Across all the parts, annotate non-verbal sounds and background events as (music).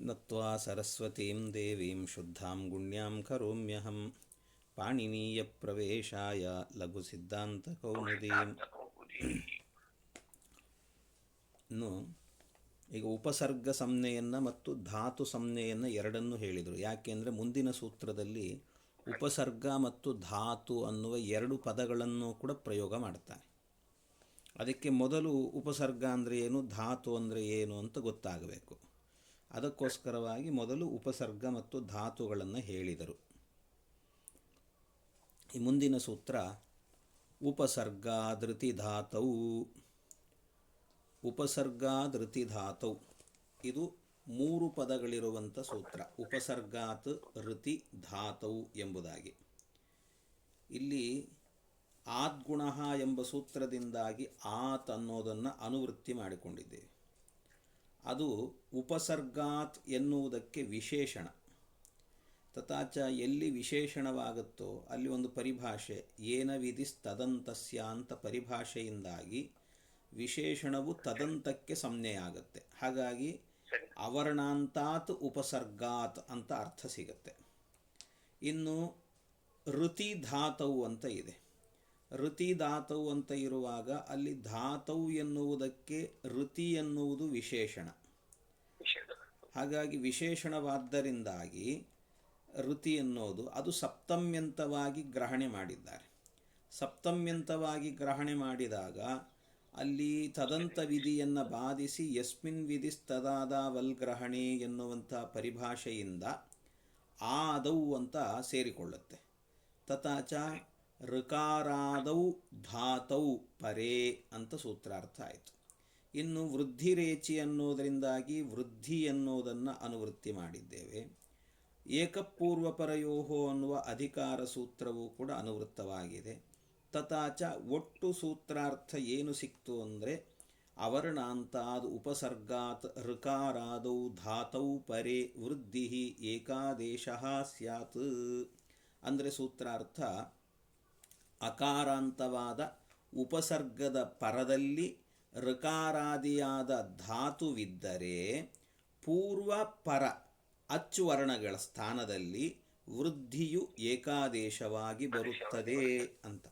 नत्वा सरस्वतीं देवीं शुद्धां गुण्यां करोम्यहं पाणिनीयप्रवेशाय लघुसिद्धान्तकौमुदीं ಇನ್ನು ಈಗ ಉಪಸರ್ಗ ಸಂಜ್ಞೆಯನ್ನು ಮತ್ತು ಧಾತು ಸಂಜ್ಞೆಯನ್ನು ಎರಡನ್ನೂ ಹೇಳಿದರು ಯಾಕೆಂದರೆ ಮುಂದಿನ ಸೂತ್ರದಲ್ಲಿ ಉಪಸರ್ಗ ಮತ್ತು ಧಾತು ಅನ್ನುವ ಎರಡು ಪದಗಳನ್ನು ಕೂಡ ಪ್ರಯೋಗ ಮಾಡ್ತಾನೆ ಅದಕ್ಕೆ ಮೊದಲು ಉಪಸರ್ಗ ಅಂದರೆ ಏನು ಧಾತು ಅಂದರೆ ಏನು ಅಂತ ಗೊತ್ತಾಗಬೇಕು ಅದಕ್ಕೋಸ್ಕರವಾಗಿ ಮೊದಲು ಉಪಸರ್ಗ ಮತ್ತು ಧಾತುಗಳನ್ನು ಹೇಳಿದರು. ಈ ಮುಂದಿನ ಸೂತ್ರ ಉಪಸರ್ಗಾದೃತಿ ಧಾತವು ಉಪಸರ್ಗಾದೃತಿ ಧಾತವು ಇದು ಮೂರು ಪದಗಳಿರುವಂಥ ಸೂತ್ರ, ಉಪಸರ್ಗಾತ್ ಋತಿ ಧಾತವು ಎಂಬುದಾಗಿ. ಇಲ್ಲಿ ಆದ್ಗುಣ ಎಂಬ ಸೂತ್ರದಿಂದಾಗಿ ಆತ್ ಅನ್ನೋದನ್ನು ಅನುವೃತ್ತಿ ಮಾಡಿಕೊಂಡಿದ್ದೇವೆ. ಅದು ಉಪಸರ್ಗಾತ್ ಎನ್ನುವುದಕ್ಕೆ ವಿಶೇಷಣ. ತಥಾಚ ಎಲ್ಲಿ ವಿಶೇಷಣವಾಗುತ್ತೋ ಅಲ್ಲಿ ಒಂದು ಪರಿಭಾಷೆ, ಏನ ವಿಧಿಸ್ತದಂತಸ್ಯ ಅಂತ ಪರಿಭಾಷೆಯಿಂದಾಗಿ ವಿಶೇಷಣವು ತದಂತಕ್ಕೆ ಸಂಜ್ಞೆಯಾಗುತ್ತೆ. ಹಾಗಾಗಿ ಅವರ್ಣಾಂತಾತ್ ಉಪಸರ್ಗಾತ್ ಅಂತ ಅರ್ಥ ಸಿಗುತ್ತೆ. ಇನ್ನು ಋತಿ ಧಾತವು ಅಂತ ಇದೆ. ಋತಿ ಧಾತವು ಅಂತ ಇರುವಾಗ ಅಲ್ಲಿ ಧಾತವು ಎನ್ನುವುದಕ್ಕೆ ಋತಿ ಎನ್ನುವುದು ವಿಶೇಷಣ. ಹಾಗಾಗಿ ವಿಶೇಷಣವಾದ್ದರಿಂದಾಗಿ ಋತಿ ಎನ್ನುವುದು ಅದು ಸಪ್ತಮ್ಯಂತವಾಗಿ ಗ್ರಹಣೆ ಮಾಡಿದ್ದಾರೆ. ಸಪ್ತಮ್ಯಂತವಾಗಿ ಗ್ರಹಣೆ ಮಾಡಿದಾಗ ಅಲ್ಲಿ ತದಂತ ವಿಧಿಯನ್ನು ಬಾಧಿಸಿ ಯಸ್ಮಿನ್ ವಿಧಿಸ್ತದಾದ ವಲ್ಗ್ರಹಣೆ ಎನ್ನುವಂಥ ಪರಿಭಾಷೆಯಿಂದ ಆದೌ ಅಂತ ಸೇರಿಕೊಳ್ಳುತ್ತೆ. ತಥಾಚ ಋಕಾರಾದೌ ಧಾತೌ ಪರೇ ಅಂತ ಸೂತ್ರಾರ್ಥ ಆಯಿತು. ಇನ್ನು ವೃದ್ಧಿರೇಚಿ ಅನ್ನೋದರಿಂದಾಗಿ ವೃದ್ಧಿ ಎನ್ನುವುದನ್ನು ಅನುವೃತ್ತಿ ಮಾಡಿದ್ದೇವೆ. ಏಕಪೂರ್ವಪರಯೋಹೋ ಅನ್ನುವ ಅಧಿಕಾರ ಸೂತ್ರವೂ ಕೂಡ ಅನುವೃತ್ತವಾಗಿದೆ. ತಥಾಚ ಒಟ್ಟು ಸೂತ್ರಾರ್ಥ ಏನು ಸಿಕ್ತು ಅಂದರೆ ಅವರ್ಣಾಂತಾದ್ ಉಪಸರ್ಗಾತ್ ಋಕಾರಾದೌ ಧಾತೌ ಪರೇ ವೃದ್ಧಿ ಏಕಾದೇಶ ಸ್ಯಾತ್. ಅಂದರೆ ಸೂತ್ರಾರ್ಥ ಅಕಾರಾಂತವಾದ ಉಪಸರ್ಗದ ಪರದಲ್ಲಿ ಋಕಾರಾದಿಯಾದ ಧಾತುವಿದ್ದರೆ ಪೂರ್ವ ಪರ ಅಚ್ಚುವರ್ಣಗಳ ಸ್ಥಾನದಲ್ಲಿ ವೃದ್ಧಿಯು ಏಕಾದೇಶವಾಗಿ ಬರುತ್ತದೆ ಅಂತ.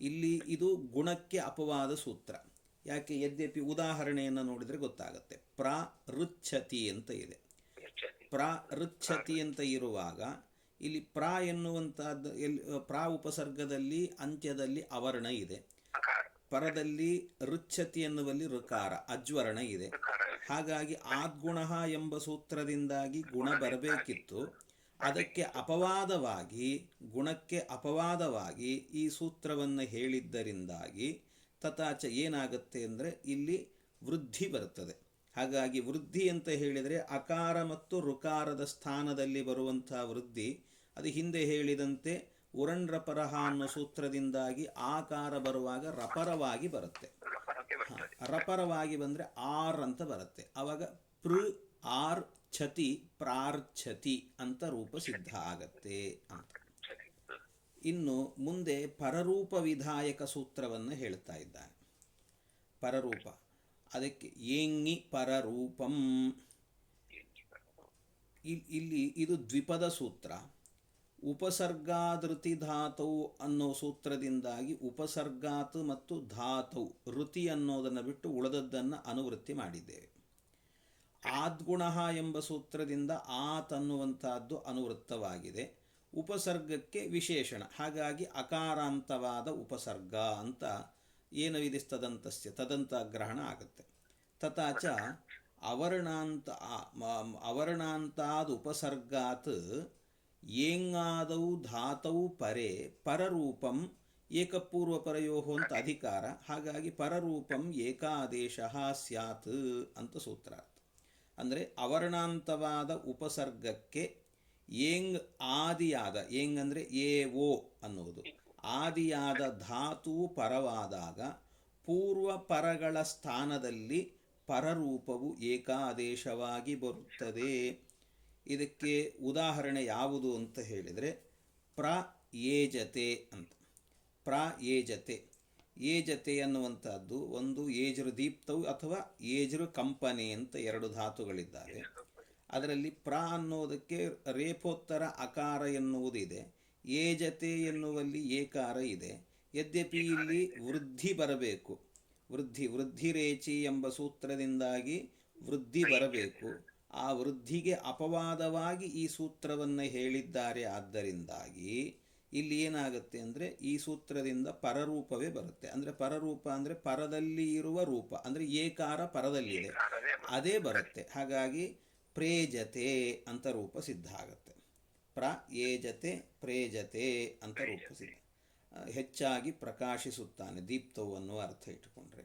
ಇಲ್ಲಿ ಇದು ಗುಣಕ್ಕೆ ಅಪವಾದ ಸೂತ್ರ. ಯಾಕೆ ಯದ್ಯಪಿ ಉದಾಹರಣೆಯನ್ನು ನೋಡಿದರೆ ಗೊತ್ತಾಗುತ್ತೆ. ಪ್ರಾ ರುಚ್ಛತಿ ಅಂತ ಇದೆ. ಪ್ರಾ ರುಚ್ಛತಿ ಅಂತ ಇರುವಾಗ ಇಲ್ಲಿ ಪ್ರ ಎನ್ನುವಂತಹದ್ದು ಎಲ್ಲಿ ಪ್ರಾ ಉಪಸರ್ಗದಲ್ಲಿ ಅಂತ್ಯದಲ್ಲಿ ಅವರ್ಣ ಇದೆ. ಪರದಲ್ಲಿ ರುಚ್ಛತಿ ಎನ್ನುವಲ್ಲಿ ಋಕಾರ, ಅಜ್ವರಣ ಇದೆ. ಹಾಗಾಗಿ ಆದ್ಗುಣ ಎಂಬ ಸೂತ್ರದಿಂದಾಗಿ ಗುಣ ಬರಬೇಕಿತ್ತು. ಅದಕ್ಕೆ ಅಪವಾದವಾಗಿ, ಗುಣಕ್ಕೆ ಅಪವಾದವಾಗಿ ಈ ಸೂತ್ರವನ್ನು ಹೇಳಿದ್ದರಿಂದಾಗಿ ತಥಾಚ ಏನಾಗುತ್ತೆ ಅಂದರೆ ಇಲ್ಲಿ ವೃದ್ಧಿ ಬರುತ್ತದೆ. ಹಾಗಾಗಿ ವೃದ್ಧಿ ಅಂತ ಹೇಳಿದರೆ ಅಕಾರ ಮತ್ತು ಋಕಾರದ ಸ್ಥಾನದಲ್ಲಿ ಬರುವಂತಹ ವೃದ್ಧಿ ಅದು ಹಿಂದೆ ಹೇಳಿದಂತೆ ಉರಂಡ್ರಪರಹ ಅನ್ನೋ ಸೂತ್ರದಿಂದಾಗಿ ಆಕಾರ ಬರುವಾಗ ರಪರವಾಗಿ ಬರುತ್ತೆ. ರಪರವಾಗಿ ಬಂದರೆ ಆರ್ ಅಂತ ಬರುತ್ತೆ. ಅವಾಗ ಪೃ, ಆರ್, ಛತಿ ಪ್ರಾರ್ಛತಿ ಅಂತ ರೂಪ ಸಿದ್ಧ ಆಗತ್ತೆ ಅಂತ. ಇನ್ನು ಮುಂದೆ ಪರರೂಪ ವಿಧಾಯಕ ಸೂತ್ರವನ್ನು ಹೇಳ್ತಾ ಇದ್ದಾನೆ ಪರರೂಪ. ಅದಕ್ಕೆ ಏಂಗಿ ಪರರೂಪಂ. ಇಲ್ಲಿ ಇದು ದ್ವಿಪದ ಸೂತ್ರ. ಉಪಸರ್ಗಾದೃತಿ ಧಾತು ಅನ್ನೋ ಸೂತ್ರದಿಂದಾಗಿ ಉಪಸರ್ಗಾತ್ ಮತ್ತು ಧಾತು ಋತಿ ಅನ್ನೋದನ್ನು ಬಿಟ್ಟು ಉಳಿದದ್ದನ್ನು ಅನುವೃತ್ತಿ ಮಾಡಿದ್ದೇವೆ ಆದ್ಗುಣ ಎಂಬ ಸೂತ್ರದಿಂದ ಆತ್ ಅನ್ನುವಂಥದ್ದು ಅನುವೃತ್ತವಾಗಿದೆ. ಉಪಸರ್ಗಕ್ಕೆ ವಿಶೇಷಣ, ಹಾಗಾಗಿ ಅಕಾರಾಂತವಾದ ಉಪಸರ್ಗ ಅಂತ ಏನು ವಿಧಿಸ್ತದಂತಸ್ಯ, ತದಂತ ಗ್ರಹಣ ಆಗುತ್ತೆ. ತಥಾಚ ಅವರ್ಣಾಂತ ಅವರ್ಣಾಂತಾದ ಉಪಸರ್ಗಾತ್ ಏಂಗಾದೌ ಧಾತೌ ಪರೆ, ಪರರೂಪಂ ಏಕಪೂರ್ವಪರಯೋ ಅಂತ ಅಧಿಕಾರ. ಹಾಗಾಗಿ ಪರರೂಪಂ ಏಕಾದೇಶ ಸ್ಯಾತ್ ಅಂತ ಸೂತ್ರಾರ್ಥ ಅಂದರೆ ಅವರ್ಣಾಂತವಾದ ಉಪಸರ್ಗಕ್ಕೆ ಏಂಗ್ ಆದಿಯಾದ, ಏಂಗ್ ಅಂದರೆ ಎ, ಓ ಅನ್ನುವುದು. ಆದಿಯಾದ ಧಾತು ಪರವಾದಾಗ ಪೂರ್ವ ಪರಗಳ ಸ್ಥಾನದಲ್ಲಿ ಪರರೂಪವು ಏಕಾದೇಶವಾಗಿ ಬರುತ್ತದೆ. ಇದಕ್ಕೆ ಉದಾಹರಣೆ ಯಾವುದು ಅಂತ ಹೇಳಿದರೆ ಪ್ರ ಏಜತೆ ಅಂತ. ಪ್ರ ಏಜತೆ. ಏಜತೆ ಅನ್ನುವಂಥದ್ದು ಒಂದು ಏಜರು ದೀಪ್ತವು ಅಥವಾ ಏಜರು ಕಂಪನಿ ಅಂತ ಎರಡು ಧಾತುಗಳಿದ್ದಾವೆ ಅದರಲ್ಲಿ ಪ್ರ ಅನ್ನೋದಕ್ಕೆ ರೇಪೋತ್ತರ ಅಕಾರ ಎನ್ನುವುದಿದೆ. ಏಜತೆ ಎನ್ನುವಲ್ಲಿ ಏಕಾರ ಇದೆ. ಯದ್ಯಪಿ ಇಲ್ಲಿ ವೃದ್ಧಿ ಬರಬೇಕು. ವೃದ್ಧಿ, ವೃದ್ಧಿರೇಚಿ ಎಂಬ ಸೂತ್ರದಿಂದಾಗಿ ವೃದ್ಧಿ ಬರಬೇಕು. ಆ ವೃದ್ಧಿಗೆ ಅಪವಾದವಾಗಿ ಈ ಸೂತ್ರವನ್ನು ಹೇಳಿದ್ದಾರೆ. ಆದ್ದರಿಂದಾಗಿ ಇಲ್ಲಿ ಏನಾಗುತ್ತೆ ಅಂದರೆ ಈ ಸೂತ್ರದಿಂದ ಪರರೂಪವೇ ಬರುತ್ತೆ. ಅಂದರೆ ಪರರೂಪ ಅಂದರೆ ಪರದಲ್ಲಿ ಇರುವ ರೂಪ. ಅಂದರೆ ಏಕಾರ ಪರದಲ್ಲಿದೆ ಅದೇ ಬರುತ್ತೆ. ಹಾಗಾಗಿ ಪ್ರೇಜತೆ ಅಂತ ರೂಪ ಸಿದ್ಧ ಆಗುತ್ತೆ. ಪ್ರ ಏಜತೆ ಪ್ರೇಜತೆ ಅಂತ ರೂಪ ಸಿದ್ಧ. ಹೆಚ್ಚಾಗಿ ಪ್ರಕಾಶಿಸುತ್ತಾನೆ ದೀಪ್ತವು ಅನ್ನುವ ಅರ್ಥ ಇಟ್ಟುಕೊಂಡ್ರೆ.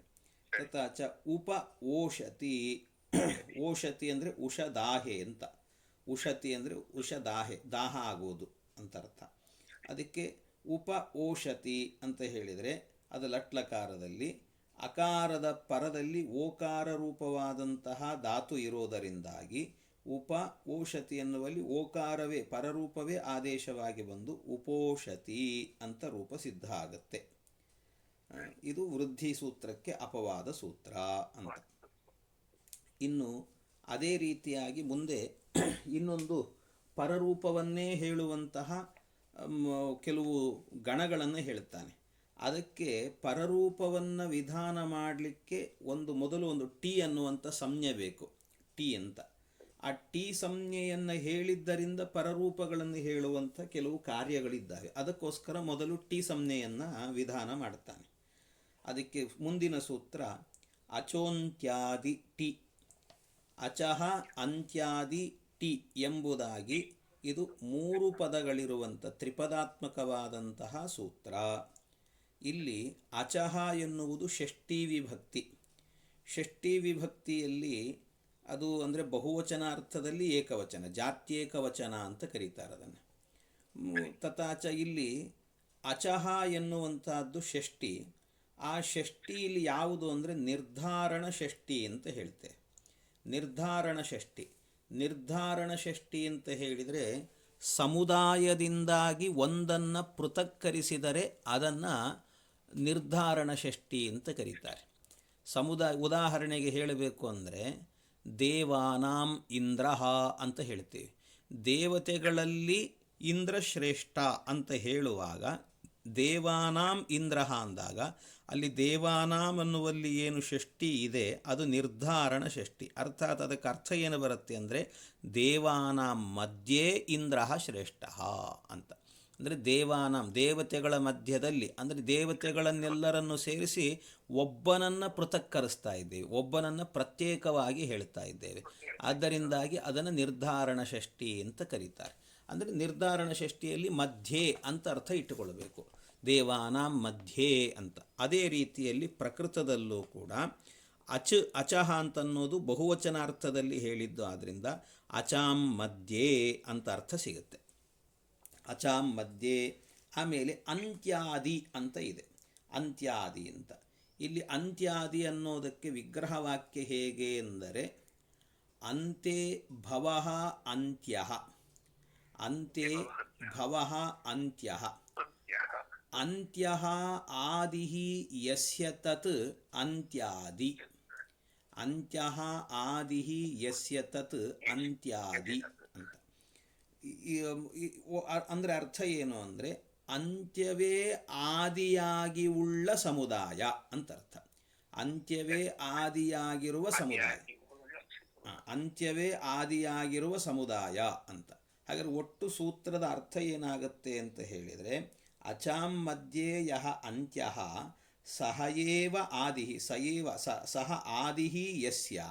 ತಥಾಚ ಉಪ ಓಷತಿ (coughs) ಓಷತಿ ಅಂದರೆ ಉಷದಾಹೆ ಅಂತ. ಉಷತಿ ಅಂದರೆ ಉಷದಾಹೆ, ದಾಹ ಆಗೋದು ಅಂತ ಅರ್ಥ. ಅದಕ್ಕೆ ಉಪ ಓಷತಿ ಅಂತ ಹೇಳಿದರೆ ಅದು ಲಟ್ಲಕಾರದಲ್ಲಿ ಅಕಾರದ ಪರದಲ್ಲಿ ಓಕಾರ ರೂಪವಾದಂತಹ ಧಾತು ಇರೋದರಿಂದಾಗಿ ಉಪ ಓಷತಿ ಎನ್ನುವಲ್ಲಿ ಓಕಾರವೇ, ಪರರೂಪವೇ ಆದೇಶವಾಗಿ ಬಂದು ಉಪೋಷತಿ ಅಂತ ರೂಪ ಸಿದ್ಧ ಆಗುತ್ತೆ. ಇದು ವೃದ್ಧಿ ಸೂತ್ರಕ್ಕೆ ಅಪವಾದ ಸೂತ್ರ ಅಂತ. ಇನ್ನು ಅದೇ ರೀತಿಯಾಗಿ ಮುಂದೆ ಇನ್ನೊಂದು ಪರರೂಪವನ್ನೇ ಹೇಳುವಂತಹ ಕೆಲವು ಗಣಗಳನ್ನು ಹೇಳ್ತಾನೆ ಅದಕ್ಕೆ ಪರರೂಪವನ್ನು ವಿಧಾನ ಮಾಡಲಿಕ್ಕೆ ಒಂದು ಮೊದಲು ಒಂದು ಟಿ ಅನ್ನುವಂಥ ಸಂಜ್ಞೆ ಬೇಕು. ಟಿ ಅಂತ. ಆ ಟಿ ಸಂಜ್ಞೆಯನ್ನು ಹೇಳಿದ್ದರಿಂದ ಪರರೂಪಗಳನ್ನು ಹೇಳುವಂಥ ಕೆಲವು ಕಾರ್ಯಗಳಿದ್ದಾವೆ. ಅದಕ್ಕೋಸ್ಕರ ಮೊದಲು ಟಿ ಸಂಜ್ಞೆಯನ್ನು ವಿಧಾನ ಮಾಡ್ತಾನೆ. ಅದಕ್ಕೆ ಮುಂದಿನ ಸೂತ್ರ ಅಚೋಂತ್ಯಾದಿ ಟಿ. ಅಚಹ, ಅಂತ್ಯಾದಿ, ಟಿ ಎಂಬುದಾಗಿ ಇದು ಮೂರು ಪದಗಳಿರುವಂಥ ತ್ರಿಪದಾತ್ಮಕವಾದಂತಹ ಸೂತ್ರ. ಇಲ್ಲಿ ಅಚಹ ಎನ್ನುವುದು ಷಷ್ಠಿ ವಿಭಕ್ತಿ. ಷಷ್ಠಿ ವಿಭಕ್ತಿಯಲ್ಲಿ ಅದು ಅಂದರೆ ಬಹುವಚನ ಅರ್ಥದಲ್ಲಿ ಏಕವಚನ ಜಾತ್ಯೇಕವಚನ ಅಂತ ಕರೀತಾರೆ ಅದನ್ನು. ತಥಾಚ ಇಲ್ಲಿ ಅಚಹ ಎನ್ನುವಂತಹದ್ದು ಷಷ್ಠಿ. ಆ ಷಷ್ಠಿಯಲ್ಲಿ ಯಾವುದು ಅಂದರೆ ನಿರ್ಧಾರಣ ಷಷ್ಠಿ ಅಂತ ಹೇಳ್ತೇವೆ. ನಿರ್ಧಾರಣ ಷಷ್ಠಿ ನಿರ್ಧಾರಣ ಷಷ್ಠಿ ಅಂತ ಹೇಳಿದರೆ ಸಮುದಾಯದಿಂದಾಗಿ ಒಂದನ್ನು ಪೃಥಕ್ಕರಿಸಿದರೆ ಅದನ್ನು ನಿರ್ಧಾರಣ ಷಷ್ಠಿ ಅಂತ ಕರೀತಾರೆ. ಸಮುದಾಯ, ಉದಾಹರಣೆಗೆ ಹೇಳಬೇಕು ಅಂದರೆ ದೇವಾನಾಂ ಇಂದ್ರಹ ಅಂತ ಹೇಳ್ತೀವಿ. ದೇವತೆಗಳಲ್ಲಿ ಇಂದ್ರ ಶ್ರೇಷ್ಠ ಅಂತ ಹೇಳುವಾಗ ದೇವಾನಾಂ ಇಂದ್ರಹ ಅಂದಾಗ ಅಲ್ಲಿ ದೇವಾನಾಮ್ ಅನ್ನುವಲ್ಲಿ ಏನು ಷಷ್ಠಿ ಇದೆ, ಅದು ನಿರ್ಧಾರಣ ಷಷ್ಠಿ. ಅರ್ಥಾತ್ ಅದಕ್ಕೆ ಅರ್ಥ ಏನು ಬರುತ್ತೆ ಅಂದರೆ, ದೇವಾನಾಂ ಮಧ್ಯೆ ಇಂದ್ರ ಶ್ರೇಷ್ಠ ಅಂತ. ಅಂದರೆ ದೇವಾನಾಂ, ದೇವತೆಗಳ ಮಧ್ಯದಲ್ಲಿ, ಅಂದರೆ ದೇವತೆಗಳನ್ನೆಲ್ಲರನ್ನು ಸೇರಿಸಿ ಒಬ್ಬನನ್ನು ಪೃಥಕ್ಕರಿಸ್ತಾ ಇದ್ದೇವೆ, ಒಬ್ಬನನ್ನು ಪ್ರತ್ಯೇಕವಾಗಿ ಹೇಳ್ತಾ ಇದ್ದೇವೆ. ಆದ್ದರಿಂದಾಗಿ ಅದನ್ನು ನಿರ್ಧಾರಣ ಷಷ್ಠಿ ಅಂತ ಕರೀತಾರೆ. ಅಂದರೆ ನಿರ್ಧಾರಣ ಷಷ್ಠಿಯಲ್ಲಿ ಮಧ್ಯೆ ಅಂತ ಅರ್ಥ ಇಟ್ಟುಕೊಳ್ಬೇಕು ದೇವಾನಾಂ ಮಧ್ಯೆ ಅಂತ. ಅದೇ ರೀತಿಯಲ್ಲಿ ಪ್ರಕೃತದಲ್ಲೂ ಕೂಡ ಅಚ, ಅಚಹ ಅಂತನ್ನೋದು ಬಹುವಚನಾರ್ಥದಲ್ಲಿ ಹೇಳಿದ್ದು ಆದ್ದರಿಂದ ಅಚಾಂ ಮಧ್ಯೆ ಅಂತ ಅರ್ಥ ಸಿಗುತ್ತೆ. ಅಚಾಂ ಮಧ್ಯೆ ಆಮೇಲೆ ಅಂತ್ಯಾದಿ ಅಂತ ಇದೆ. ಅಂತ್ಯಾದಿ ಅಂತ. ಇಲ್ಲಿ ಅಂತ್ಯಾದಿ ಅನ್ನೋದಕ್ಕೆ ವಿಗ್ರಹವಾಕ್ಯ ಹೇಗೆ ಎಂದರೆ ಅಂತೆ ಭವ ಅಂತ್ಯ. ಅಂತೆ ಭವ ಅಂತ್ಯ. ಅಂತ್ಯಃ ಆದಿ ಯಸ್ಯ ತತ್ ಅಂತ್ಯಾದಿ. ಅಂತ್ಯ ಆದಿ ಯಸ್ಯ ತತ್ ಅಂತ್ಯಾದಿ ಅಂತ. ಅಂದರೆ ಅರ್ಥ ಏನು ಅಂದರೆ ಅಂತ್ಯವೇ ಆದಿಯಾಗಿ ಉಳ್ಳ ಸಮುದಾಯ ಅಂತ ಅರ್ಥ. ಅಂತ್ಯವೇ ಆದಿಯಾಗಿರುವ ಸಮುದಾಯ. ಅಂತ್ಯವೇ ಆದಿಯಾಗಿರುವ ಸಮುದಾಯ ಅಂತ. ಹಾಗಾದ್ರೆ ಒಟ್ಟು ಸೂತ್ರದ ಅರ್ಥ ಏನಾಗುತ್ತೆ ಅಂತ ಹೇಳಿದರೆ ಅಚಾಂ ಮಧ್ಯೆ ಯಹ ಅಂತ್ಯ ಸಹಯೇವ ಆದಿ, ಸ ಸಹ ಆದಿ ಯಸ್ಯ,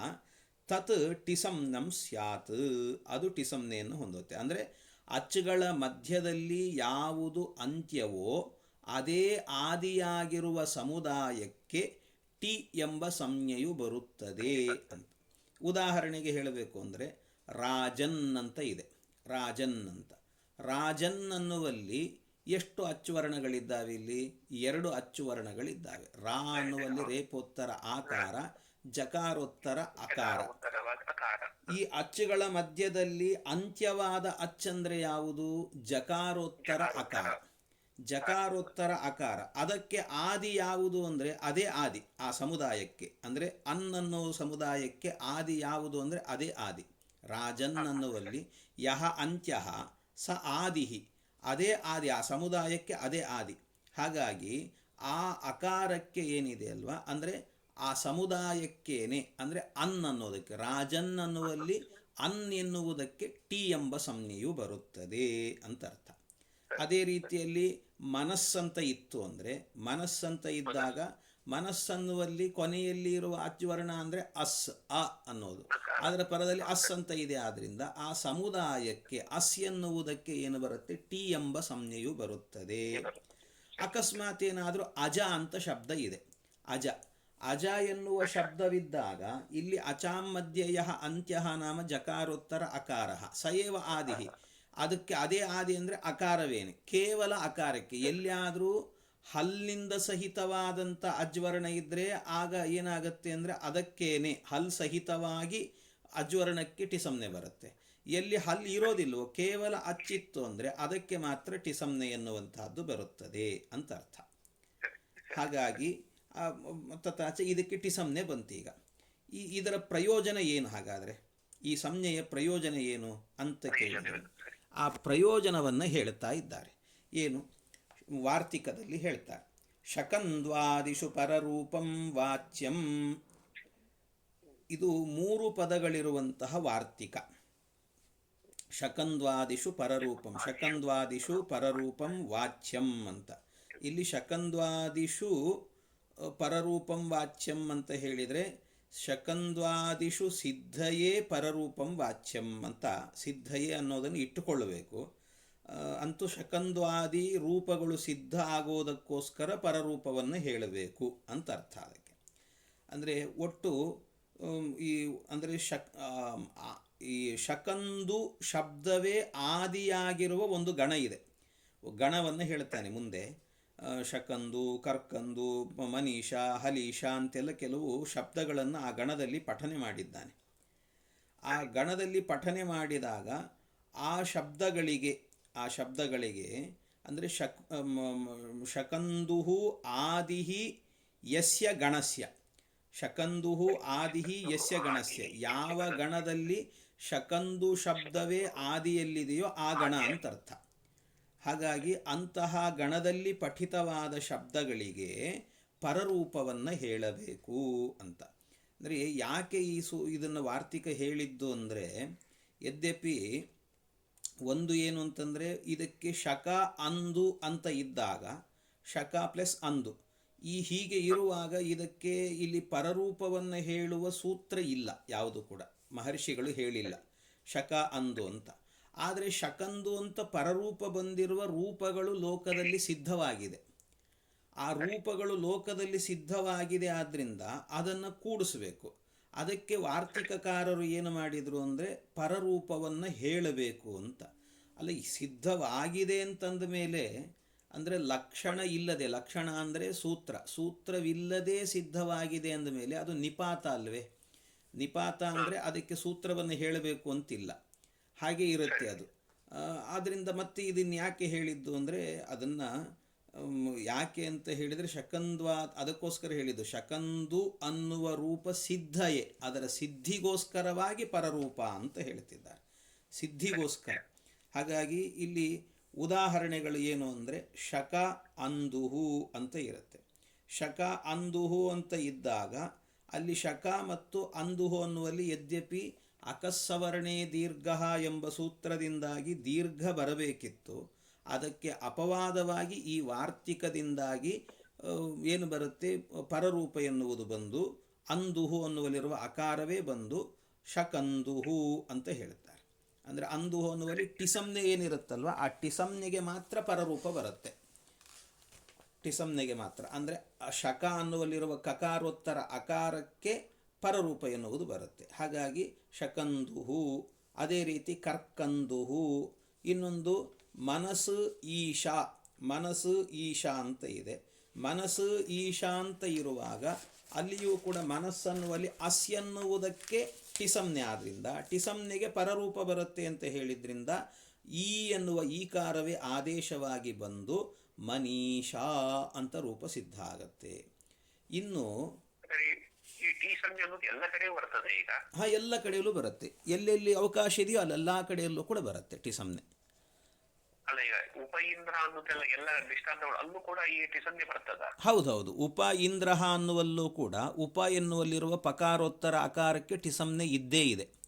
ತತ್ ಟಿಸಂನಂ ಸ್ಯಾತ್. ಅದು ಟಿಸಂನೆಯನ್ನು ಹೊಂದುತ್ತೆ. ಅಂದರೆ ಅಚ್ಚುಗಳ ಮಧ್ಯದಲ್ಲಿ ಯಾವುದು ಅಂತ್ಯವೋ ಅದೇ ಆದಿಯಾಗಿರುವ ಸಮುದಾಯಕ್ಕೆ ಟಿ ಎಂಬ ಸಂಜ್ಞೆಯು ಬರುತ್ತದೆ ಅಂತ. ಉದಾಹರಣೆಗೆ ಹೇಳಬೇಕು ಅಂದರೆ ರಾಜನ್ ಅಂತ ಇದೆ. ರಾಜನ್ ಅಂತ. ರಾಜನ್ ಅನ್ನುವಲ್ಲಿ ಎಷ್ಟು ಅಚ್ಚುವರ್ಣಗಳಿದ್ದಾವೆ ಇಲ್ಲಿ? ಎರಡು ಅಚ್ಚುವರ್ಣಗಳಿದ್ದಾವೆ. ರಾ ಅನ್ನುವಲ್ಲಿ ರೇಪೋತ್ತರ ಆಕಾರ, ಜಕಾರೋತ್ತರ ಅಕಾರ. ಈ ಅಚ್ಚುಗಳ ಮಧ್ಯದಲ್ಲಿ ಅಂತ್ಯವಾದ ಅಚ್ಚಂದ್ರೆ ಯಾವುದು? ಜಕಾರೋತ್ತರ ಅಕಾರ. ಜಕಾರೋತ್ತರ ಅಕಾರ. ಅದಕ್ಕೆ ಆದಿ ಯಾವುದು ಅಂದರೆ ಅದೇ ಆದಿ, ಆ ಸಮುದಾಯಕ್ಕೆ. ಅಂದರೆ ಅನ್ನನ್ನೋ ಸಮುದಾಯಕ್ಕೆ ಆದಿ ಯಾವುದು ಅಂದರೆ ಅದೇ ಆದಿ. ರಾಜನ್ ಅನ್ನುವಲ್ಲಿ ಯಹ ಅಂತ್ಯ ಸ ಆದಿಹಿ. ಅದೇ ಆದಿ, ಆ ಸಮುದಾಯಕ್ಕೆ ಅದೇ ಆದಿ. ಹಾಗಾಗಿ ಆ ಅಕಾರಕ್ಕೆ ಏನಿದೆ ಅಲ್ವಾ? ಅಂದರೆ ಆ ಸಮುದಾಯಕ್ಕೇನೆ, ಅಂದರೆ ಅನ್ ಅನ್ನೋದಕ್ಕೆ, ರಾಜನ್ ಅನ್ನುವಲ್ಲಿ ಅನ್ ಎನ್ನುವುದಕ್ಕೆ ಟಿ ಎಂಬ ಸಂಜ್ಞೆಯು ಬರುತ್ತದೆ ಅಂತ ಅರ್ಥ. ಅದೇ ರೀತಿಯಲ್ಲಿ ಮನಸ್ಸಂತ ಇತ್ತು ಅಂದರೆ, ಮನಸ್ಸಂತ ಇದ್ದಾಗ ಮನಸ್ಸನ್ನುವಲ್ಲಿ ಕೊನೆಯಲ್ಲಿ ಇರುವ ಅಚ್ವರ್ಣ ಅಂದರೆ ಅಸ್, ಅ ಅನ್ನೋದು. ಅದರ ಪರದಲ್ಲಿ ಅಸ್ ಅಂತ ಇದೆ ಆದ್ದರಿಂದ ಆ ಸಮುದಾಯಕ್ಕೆ ಅಸ್ ಎನ್ನುವುದಕ್ಕೆ ಏನು ಬರುತ್ತೆ? ಟಿ ಎಂಬ ಸಂಜ್ಞೆಯು ಬರುತ್ತದೆ. ಅಕಸ್ಮಾತ್ ಏನಾದರೂ ಅಜ ಅಂತ ಶಬ್ದ ಇದೆ. ಅಜ. ಅಜ ಎನ್ನುವ ಶಬ್ದವಿದ್ದಾಗ ಇಲ್ಲಿ ಅಚಾಂ ಮಧ್ಯಯ ಅಂತ್ಯ ನಾಮ ಜಕಾರೋತ್ತರ ಅಕಾರ. ಸಯೇವ ಆದಿಹಿ ಅದಕ್ಕೆ ಅದೇ ಆದಿ ಅಂದರೆ ಅಕಾರವೇನೆ. ಕೇವಲ ಅಕಾರಕ್ಕೆ. ಎಲ್ಲಿಯಾದರೂ ಹಲ್ಲಿಂದ ಸಹಿತವಾದಂಥ ಅಜ್ವರ್ಣ ಇದ್ದರೆ ಆಗ ಏನಾಗುತ್ತೆ ಅಂದರೆ ಅದಕ್ಕೇನೆ ಹಲ್ ಸಹಿತವಾಗಿ ಅಜ್ವರ್ಣಕ್ಕೆ ಟಿಸಮ್ನೆ ಬರುತ್ತೆ. ಎಲ್ಲಿ ಹಲ್ ಇರೋದಿಲ್ವೋ, ಕೇವಲ ಅಚ್ಚಿತ್ತು ಅಂದರೆ ಅದಕ್ಕೆ ಮಾತ್ರ ಟಿಸಮ್ನೆ ಎನ್ನುವಂತಹದ್ದು ಬರುತ್ತದೆ ಅಂತ ಅರ್ಥ. ಹಾಗಾಗಿ ತಥಾಚ ಇದಕ್ಕೆ ಟಿಸಮ್ನೆ ಬಂತೀಗ ಈ, ಇದರ ಪ್ರಯೋಜನ ಏನು ಹಾಗಾದರೆ? ಈ ಸಂಜ್ಞೆಯ ಪ್ರಯೋಜನ ಏನು ಅಂತ ಕೇಳಿದರೆ, ಆ ಪ್ರಯೋಜನವನ್ನು ಹೇಳ್ತಾ ಇದ್ದಾರೆ. ಏನು? ವಾರ್ತಿಕದಲ್ಲಿ ಹೇಳ್ತಾರೆ. ಶಕಂದ್ವಾದಿಷು ಪರರೂಪಂ ವಾಚ್ಯಂ. ಇದು ಮೂರು ಪದಗಳಿರುವಂತಹ ವಾರ್ತಿಕ. ಶಕಂದ್ವಾದಿಷು ಪರರೂಪಂ ಶಕಂದ್ವಾದಿಷು ಪರರೂಪಂ ವಾಚ್ಯಂ ಅಂತ. ಇಲ್ಲಿ ಶಕಂದ್ವಾದಿಷು ಪರರೂಪಂ ವಾಚ್ಯಂ ಅಂತ ಹೇಳಿದರೆ ಶಕಂದ್ವಾದಿಷು ಸಿದ್ಧಯೇ ಪರರೂಪಂ ವಾಚ್ಯಂ ಅಂತ ಸಿದ್ಧಯೇ ಅನ್ನೋದನ್ನು ಇಟ್ಟುಕೊಳ್ಳಬೇಕು. ಅಂತೂ ಶಕಂದ್ವಾದಿ ರೂಪಗಳು ಸಿದ್ಧ ಆಗೋದಕ್ಕೋಸ್ಕರ ಪರರೂಪವನ್ನು ಹೇಳಬೇಕು ಅಂತ ಅರ್ಥ ಅದಕ್ಕೆ. ಅಂದರೆ ಒಟ್ಟು ಈ, ಅಂದರೆ ಶಕ್ ಈ ಶಕಂದು ಶಬ್ದವೇ ಆದಿಯಾಗಿರುವ ಒಂದು ಗಣ ಇದೆ. ಗಣವನ್ನು ಹೇಳ್ತಾನೆ ಮುಂದೆ. ಶಕಂದು, ಕರ್ಕಂದು ಮನೀಷ ಹಲೀಶ ಅಂತೆಲ್ಲ ಕೆಲವು ಶಬ್ದಗಳನ್ನು ಆ ಗಣದಲ್ಲಿ ಪಠನೆ ಮಾಡಿದ್ದಾನೆ. ಆ ಗಣದಲ್ಲಿ ಪಠನೆ ಮಾಡಿದಾಗ ಆ ಶಬ್ದಗಳಿಗೆ ಆ ಶಬ್ದಗಳಿಗೆ, ಅಂದರೆ ಶಕ್ ಶಕಂದುಹು ಆದಿಹಿ ಯಸ್ಯ ಗಣಸ್ಯ. ಶಕಂದುಹು ಆದಿಹಿ ಯಸ್ಯ ಗಣಸ್ಯ. ಯಾವ ಗಣದಲ್ಲಿ ಶಕಂದು ಶಬ್ದವೇ ಆದಿಯಲ್ಲಿದೆಯೋ ಆ ಗಣ ಅಂತ ಅರ್ಥ ಹಾಗಾಗಿ ಅಂತಹ ಗಣದಲ್ಲಿ ಪಠಿತವಾದ ಶಬ್ದಗಳಿಗೆ ಪರರೂಪವನ್ನು ಹೇಳಬೇಕು ಅಂತ. ಅಂದರೆ ಯಾಕೆ ಈ ಸು, ಇದನ್ನು ವಾರ್ತಿಕ ಹೇಳಿದ್ದು ಅಂದರೆ, ಯದ್ಯಪಿ ಒಂದು ಏನು ಅಂತಂದರೆ ಇದಕ್ಕೆ ಶಕ ಅಂದು ಅಂತ ಇದ್ದಾಗ, ಶಕ ಪ್ಲಸ್ ಅಂದು. ಈ ಹೀಗೆ ಇರುವಾಗ ಇದಕ್ಕೆ ಇಲ್ಲಿ ಪರರೂಪವನ್ನು ಹೇಳುವ ಸೂತ್ರ ಇಲ್ಲ, ಯಾವುದು ಕೂಡ. ಮಹರ್ಷಿಗಳು ಹೇಳಿಲ್ಲ, ಶಕ ಅಂದು ಅಂತ. ಆದರೆ ಶಕಂದು ಅಂತ ಪರರೂಪ ಬಂದಿರುವ ರೂಪಗಳು ಲೋಕದಲ್ಲಿ ಸಿದ್ಧವಾಗಿದೆ. ಆ ರೂಪಗಳು ಲೋಕದಲ್ಲಿ ಸಿದ್ಧವಾಗಿದೆ ಆದ್ದರಿಂದ ಅದನ್ನು ಕೂಡಿಸಬೇಕು. ಅದಕ್ಕೆ ವಾರ್ತಿಕಕಾರರು ಏನು ಮಾಡಿದರು ಅಂದರೆ ಪರರೂಪವನ್ನು ಹೇಳಬೇಕು ಅಂತ. ಅಲ್ಲಿ ಸಿದ್ಧವಾಗಿದೆ ಅಂತಂದ ಮೇಲೆ ಅಂದರೆ ಲಕ್ಷಣ ಇಲ್ಲದೆ, ಲಕ್ಷಣ ಅಂದರೆ ಸೂತ್ರ, ಸೂತ್ರವಿಲ್ಲದೆ ಸಿದ್ಧವಾಗಿದೆ ಅಂದ ಮೇಲೆ ಅದು ನಿಪಾತ ಅಲ್ವೇ? ನಿಪಾತ ಅಂದರೆ ಅದಕ್ಕೆ ಸೂತ್ರವನ್ನು ಹೇಳಬೇಕು ಅಂತಿಲ್ಲ. ಹಾಗೆ ಇರುತ್ತೆ ಅದು. ಆದ್ದರಿಂದ ಮತ್ತೆ ಇದನ್ನು ಯಾಕೆ ಹೇಳಿದ್ದು ಅಂದರೆ ಅದನ್ನು ಯಾಕೆ ಅಂತ ಹೇಳಿದರೆ ಶಕಂದ್ವಾ, ಅದಕ್ಕೋಸ್ಕರ ಹೇಳಿದ್ದು, ಶಕಂದು ಅನ್ನುವ ರೂಪ ಸಿದ್ಧಯೇ, ಅದರ ಸಿದ್ಧಿಗೋಸ್ಕರವಾಗಿ ಪರರೂಪ ಅಂತ ಹೇಳ್ತಿದ್ದಾರೆ. ಸಿದ್ಧಿಗೋಸ್ಕರ. ಹಾಗಾಗಿ ಇಲ್ಲಿ ಉದಾಹರಣೆಗಳು ಏನು ಅಂದರೆ ಶಕ ಅಂದುಹು ಅಂತ ಇರುತ್ತೆ. ಶಕ ಅಂದುಹು ಅಂತ ಇದ್ದಾಗ ಅಲ್ಲಿ ಶಕ ಮತ್ತು ಅಂದುಹು ಅನ್ನುವಲ್ಲಿ ಯದ್ಯಪಿ ಅಕಸ್ಸವರ್ಣೇ ದೀರ್ಘ ಎಂಬ ಸೂತ್ರದಿಂದಾಗಿ ದೀರ್ಘ ಬರಬೇಕಿತ್ತು. ಅದಕ್ಕೆ ಅಪವಾದವಾಗಿ ಈ ವಾರ್ತಿಕದಿಂದಾಗಿ ಏನು ಬರುತ್ತೆ? ಪರರೂಪ ಎನ್ನುವುದು ಬಂದು, ಅಂದುಹು ಅನ್ನುವಲ್ಲಿರುವ ಅಕಾರವೇ ಬಂದು, ಶಕಂದುಹು ಅಂತ ಹೇಳ್ತಾರೆ ಅಂದರೆ ಅಂದುಹು ಅನ್ನುವಲ್ಲಿ ಟಿಸಮ್ನೆ ಏನಿರುತ್ತಲ್ವ, ಆ ಟಿಸಮ್ನೆಗೆ ಮಾತ್ರ ಪರರೂಪ ಬರುತ್ತೆ. ಟಿಸಮ್ನೆಗೆ ಮಾತ್ರ. ಅಂದರೆ ಶಕ ಅನ್ನುವಲ್ಲಿರುವ ಕಕಾರೋತ್ತರ ಅಕಾರಕ್ಕೆ ಪರರೂಪ ಎನ್ನುವುದು ಬರುತ್ತೆ. ಹಾಗಾಗಿ ಶಕಂದುಹು, ಅದೇ ರೀತಿ ಕರ್ಕಂದುಹು, ಇನ್ನೊಂದು ಮನಸ್ಸು ಈಶಾ ಮನಸ್ಸು ಈಶಾ ಅಂತ ಇದೆ. ಮನಸ್ಸು ಈಶಾ ಅಂತ ಇರುವಾಗ ಅಲ್ಲಿಯೂ ಕೂಡ ಮನಸ್ಸನ್ನುವಲ್ಲಿ ಅಸ್ ಎನ್ನುವುದಕ್ಕೆ ಟಿಸಮ್ನೆ ಆದ್ದರಿಂದ ಟಿಸಮ್ನೆಗೆ ಪರರೂಪ ಬರುತ್ತೆ ಅಂತ ಹೇಳಿದ್ರಿಂದ ಈ ಎನ್ನುವ ಈಕಾರವೇ ಆದೇಶವಾಗಿ ಬಂದು ಮನೀಷಾ ಅಂತ ರೂಪ ಸಿದ್ಧ ಆಗತ್ತೆ. ಇನ್ನು ಹಾಂ ಎಲ್ಲ ಕಡೆಯಲ್ಲೂ ಬರುತ್ತೆ. ಎಲ್ಲೆಲ್ಲಿ ಅವಕಾಶ ಇದೆಯೋ ಅಲ್ಲೆಲ್ಲ ಕಡೆಯಲ್ಲೂ ಕೂಡ ಬರುತ್ತೆ ಟಿ ಸಮ್ನೆ ಅಲ್ಲ ಈಗ ಉಪ ಇಂದ್ರ ಅನ್ನೋದೆಲ್ಲ ಎಲ್ಲ ದೃಷ್ಟಾಂತಗಳು ಅಲ್ಲೂ ಕೂಡ ಈ ಬರ್ತದ. ಹೌದೌದು. ಉಪ ಇಂದ್ರಹ ಅನ್ನುವಲ್ಲೂ ಕೂಡ ಉಪ ಎನ್ನುವಲ್ಲಿರುವ ಪಕಾರೋತ್ತರ ಆಕಾರಕ್ಕೆ ಟಿಸಮ್ನೆ ಇದ್ದೇ ಇದೆ.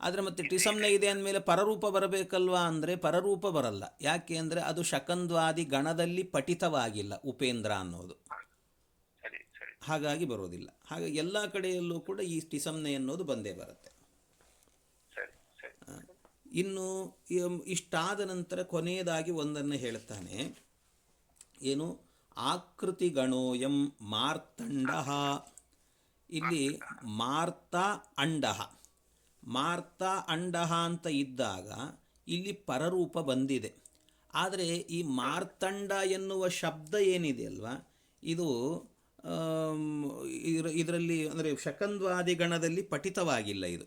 ಆದರೆ ಮತ್ತೆ ಟಿಸಮ್ನೆ ಇದೆ. ಅಂದಮೇಲೆ ಪರರೂಪ ಬರಬೇಕಲ್ವಾ ಅಂದರೆ ಪರರೂಪ ಬರಲ್ಲ. ಯಾಕೆ ಅಂದರೆ ಅದು ಶಕಂದ್ವಾದಿ ಗಣದಲ್ಲಿ ಪಠಿತವಾಗಿಲ್ಲ ಉಪೇಂದ್ರ ಅನ್ನೋದು. ಹಾಗಾಗಿ ಬರೋದಿಲ್ಲ. ಹಾಗಾಗಿ ಎಲ್ಲ ಕಡೆಯಲ್ಲೂ ಕೂಡ ಈ ಟಿಸಮ್ನೆ ಅನ್ನೋದು ಬಂದೇ ಬರುತ್ತೆ. ಇನ್ನು ಇಷ್ಟಾದ ನಂತರ ಕೊನೆಯದಾಗಿ ಒಂದನ್ನು ಹೇಳ್ತಾನೆ. ಏನು? ಆಕೃತಿ ಗಣೋಯಂ ಮಾರ್ತಂಡ. ಇಲ್ಲಿ ಮಾರ್ತ ಅಂಡ. ಮಾರ್ತ ಅಂಡಹ ಅಂತ ಇದ್ದಾಗ ಇಲ್ಲಿ ಪರರೂಪ ಬಂದಿದೆ. ಆದರೆ ಈ ಮಾರ್ತಂಡ ಎನ್ನುವ ಶಬ್ದ ಏನಿದೆ ಅಲ್ವಾ? ಇದು ಇದ್ರ, ಇದರಲ್ಲಿ ಅಂದರೆ ಶಕಂದ್ವಾದಿ ಗಣದಲ್ಲಿ ಪಠಿತವಾಗಿಲ್ಲ ಇದು.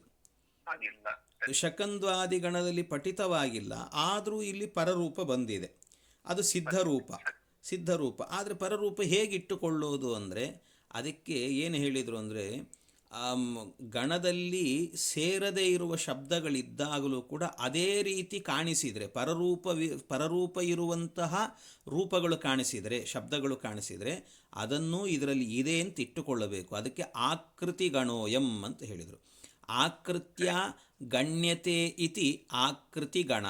ಶಕಂದ್ವಾದಿ ಗಣದಲ್ಲಿ ಪಠಿತವಾಗಿಲ್ಲ, ಆದರೂ ಇಲ್ಲಿ ಪರರೂಪ ಬಂದಿದೆ. ಅದು ಸಿದ್ಧರೂಪ ಸಿದ್ಧರೂಪ. ಆದರೆ ಪರರೂಪ ಹೇಗಿಟ್ಟುಕೊಳ್ಳೋದು ಅಂದರೆ, ಅದಕ್ಕೆ ಏನು ಹೇಳಿದರು ಅಂದರೆ ಗಣದಲ್ಲಿ ಸೇರದೇ ಇರುವ ಶಬ್ದಗಳಿದ್ದಾಗಲೂ ಕೂಡ ಅದೇ ರೀತಿ ಕಾಣಿಸಿದರೆ, ಪರರೂಪ ಪರರೂಪ ಇರುವಂತಹ ರೂಪಗಳು ಕಾಣಿಸಿದರೆ, ಶಬ್ದಗಳು ಕಾಣಿಸಿದರೆ ಅದನ್ನು ಇದರಲ್ಲಿ ಇದೆ ಅಂತ ಇಟ್ಟುಕೊಳ್ಳಬೇಕು. ಅದಕ್ಕೆ ಆಕೃತಿ ಗಣೋಯಂ ಅಂತ ಹೇಳಿದರು. ಆಕೃತ್ಯ ಗಣ್ಯತೆ ಇತಿ ಆಕೃತಿ ಗಣ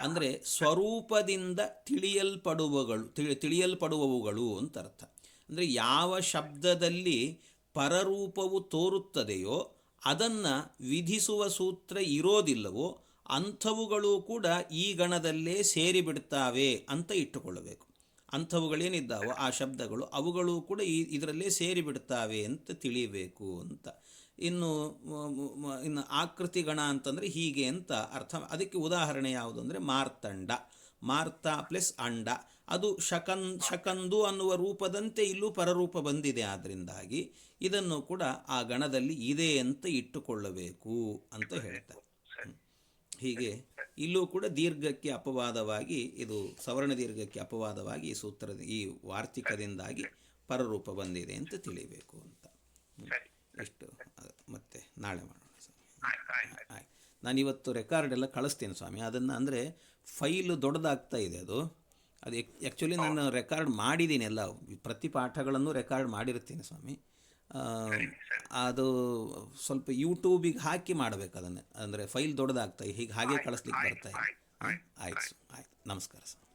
ಅಂದರೆ ಸ್ವರೂಪದಿಂದ ತಿಳಿಯಲ್ಪಡುವಗಳು, ತಿಳಿ, ತಿಳಿಯಲ್ಪಡುವವುಗಳು ಅಂತ ಅರ್ಥ. ಅಂದರೆ ಯಾವ ಶಬ್ದದಲ್ಲಿ ಪರರೂಪವು ತೋರುತ್ತದೆಯೋ ಅದನ್ನು ವಿಧಿಸುವ ಸೂತ್ರ ಇರೋದಿಲ್ಲವೋ ಅಂಥವುಗಳು ಕೂಡ ಈ ಗಣದಲ್ಲೇ ಸೇರಿಬಿಡ್ತಾವೆ ಅಂತ ಇಟ್ಟುಕೊಳ್ಳಬೇಕು. ಅಂಥವುಗಳೇನಿದ್ದಾವೋ ಆ ಶಬ್ದಗಳು ಅವುಗಳು ಕೂಡ ಈ, ಇದರಲ್ಲೇ ಸೇರಿಬಿಡ್ತಾವೆ ಅಂತ ತಿಳಿಯಬೇಕು ಅಂತ. ಇನ್ನು ಇನ್ನು ಆಕೃತಿ ಗಣ ಅಂತಂದರೆ ಹೀಗೆ ಅಂತ ಅರ್ಥ ಅದಕ್ಕೆ ಉದಾಹರಣೆ ಯಾವುದು ಅಂದರೆ ಮಾರ್ತಂಡ. ಮಾರ್ತ ಪ್ಲಸ್ ಅಂಡ. ಅದು ಶಕನ್ ಶಕಂದು ಅನ್ನುವ ರೂಪದಂತೆ ಇಲ್ಲೂ ಪರರೂಪ ಬಂದಿದೆ ಆದ್ದರಿಂದಾಗಿ ಇದನ್ನು ಕೂಡ ಆ ಗಣದಲ್ಲಿ ಇದೆ ಅಂತ ಇಟ್ಟುಕೊಳ್ಳಬೇಕು ಅಂತ ಹೇಳ್ತಾರೆ. ಹೀಗೆ ಇಲ್ಲೂ ಕೂಡ ದೀರ್ಘಕ್ಕೆ ಅಪವಾದವಾಗಿ ಇದು ಸವರ್ಣ ದೀರ್ಘಕ್ಕೆ ಅಪವಾದವಾಗಿ ಈ ಸೂತ್ರದ ಈ ವಾರ್ತಿಕದಿಂದಾಗಿ ಪರರೂಪ ಬಂದಿದೆ ಅಂತ ತಿಳಿಬೇಕು ಅಂತ. ಇಷ್ಟು. ಮತ್ತೆ ನಾಳೆ ಮಾಡೋಣ ಸ್ವಾಮಿ. ಆಯ್ತು ಆಯ್ತು ಆಯ್ತು. ನಾನು ಇವತ್ತು ರೆಕಾರ್ಡ್ ಎಲ್ಲ ಕಳಿಸ್ತೀನಿ ಸ್ವಾಮಿ. ಅದನ್ನು ಅಂದರೆ ಫೈಲು ದೊಡ್ಡದಾಗ್ತಾ ಇದೆ ಅದು. ಅದು ಆ್ಯಕ್ಚುಲಿ ನಾನು ರೆಕಾರ್ಡ್ ಮಾಡಿದ್ದೀನಿ ಎಲ್ಲ. ಪ್ರತಿ ಪಾಠಗಳನ್ನು ರೆಕಾರ್ಡ್ ಮಾಡಿರ್ತೀನಿ ಸ್ವಾಮಿ. ಅದು ಸ್ವಲ್ಪ ಯೂಟ್ಯೂಬಿಗೆ ಹಾಕಿ ಮಾಡಬೇಕು ಅದನ್ನು. ಅಂದರೆ ಫೈಲ್ ದೊಡ್ಡದಾಗ್ತಾ ಹೀಗೆ ಹಾಗೆ ಕಳಿಸ್ಲಿಕ್ಕೆ ಬರ್ತಾ ಇದೆ. ಹಾಂ ಆಯ್ತು ಆಯ್ತು. ನಮಸ್ಕಾರ ಸ್ವಾಮಿ.